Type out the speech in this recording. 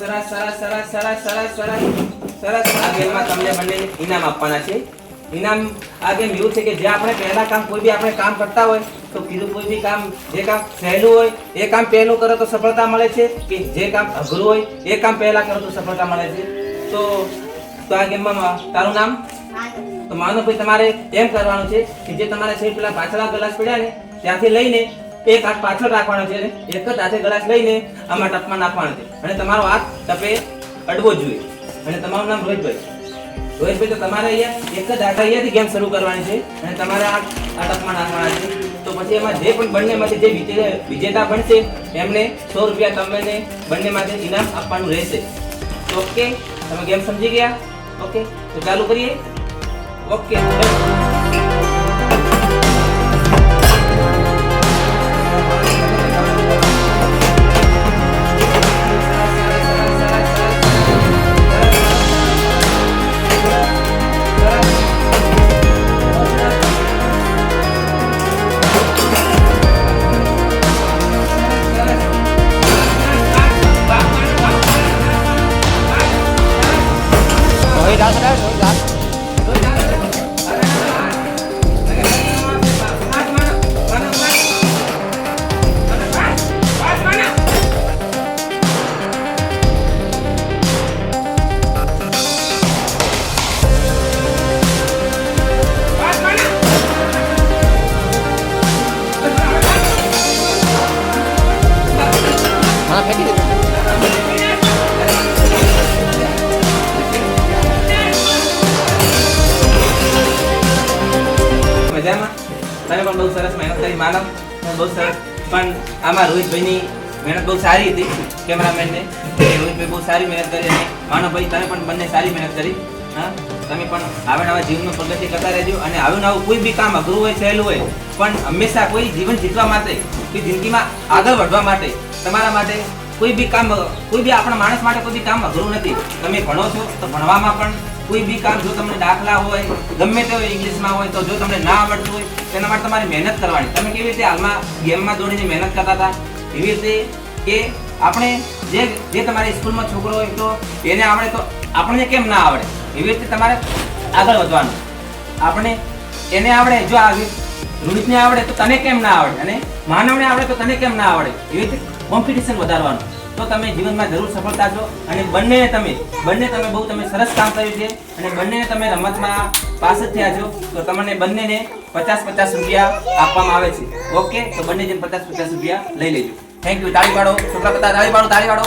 સરસ સરસ સરસ સરસ સરસ સરસ સરસ. આ ગેમમાં તમને બંને ઇનામ આપવાના છે. ઇનામ આ ગેમ એવું છે કે જે આપણે પહેલા કામ કોઈ બી આપણે કામ કરતા હોય, તો કીધું કોઈ બી કામ, જે કામ સહેલું હોય, એ કામ પહેલું કરો તો સફળતા મળે છે. કે જે કામ અઘરું હોય, એ કામ પહેલા કરો તો સફળતા મળે છે. તો તો આ ગેમમાં તારું નામ? તો માનો ભાઈ તમારે એમ કરવાનું છે કે જે તમારે છે પેલા પાછળના ગ્લાસ પડ્યા ને, ત્યાંથી લઈને એક હાથ પાછળ રાખવાનો છે એક જ હાથે ગ્લાસ લઈને આમાં ટપમાં નાખવાનો છે. અને તમારો હાથ ટપે અડવો જોઈએ. અને તમારું નામ રોહિતભાઈ. રોહિતભાઈ, તો તમારે અહીંયા એક જ હાથ અહીંયાથી ગેમ શરૂ કરવાની છે અને તમારે આ આ ટપમાં નાખવાના છે. તો પછી એમાં જે પણ બંનેમાંથી જે વિજેતા વિજેતા બનશે, એમને સો રૂપિયા તમને બંનેમાંથી ઇનામ આપવાનું રહેશે. તો ઓકે? તમે ગેમ સમજી ગયા? ઓકે? તો ચાલુ કરીએ? ઓકે. રોહિત હાથ રાખ, રોહિત હાથ. મજામાં? તમે પણ બહુ સરસ મહેનત કરી, માનવ બહુ સરસ. પણ આમાં રોહિતભાઈની મહેનત બહુ સારી હતી, કેમેરામેનને. રોહિતભાઈ બહુ સારી મહેનત કરી અને માનવભાઈ, તમે પણ બંને સારી મહેનત કરી. હા? તમે પણ આવે નવા જીવનનું પ્રગતિ કરતા રહેજો અને આવું નવું કોઈ બી કામ અઘરું હોય, સહેલું હોય, પણ હંમેશા કોઈ જીવન જીતવા માટે, કોઈ જિંદગીમાં આગળ વધવા માટે, તમારા માટે કોઈ બી કામ, કોઈ બી આપણા માણસ માટે કોઈ બી કામ અઘરું નથી. તમે ભણો છો તો ભણવામાં પણ કોઈ બી કામ જો તમને દાખલા હોય, ગમે તે હોય ઇંગ્લિશમાં હોય, તો જો તમને ના આવડતું હોય, તેના માટે તમારે મહેનત કરવાની. તમે કેવી રીતે હાલમાં ગેમમાં દોડીને મહેનત કરતા હતા? એવી રીતે કે આપણે જે જે તમારી સ્કૂલમાં છોકરો હોય તો એને આવડે તો આપણને કેમ ના આવડે? એવી રીતે તમારે આગળ વધવાનું. આપણે એને આવડે, જો આવી રોહિતને આવડે તો તને કેમ ના આવડે? અને માનવને આવડે તો તને કેમ ના આવડે? એવી રીતે કોમ્પિટિશન વધારવાનું. તો તમે જીવનમાં જરૂર સફળતા છો અને બંનેને તમે, બંને તમે બહુ તમે સરસ કામ કર્યું છે અને બંનેને તમે રમતમાં પાસ જ થયા છો, તો તમને બંનેને પચાસ પચાસ રૂપિયા આપવામાં આવે છે. ઓકે? તો બંને જણ પચાસ પચાસ રૂપિયા લઈ લેજો. થેન્ક યુ તાળી પાડો. છોકરા બધા તાળી પાડો તાળી પાડો.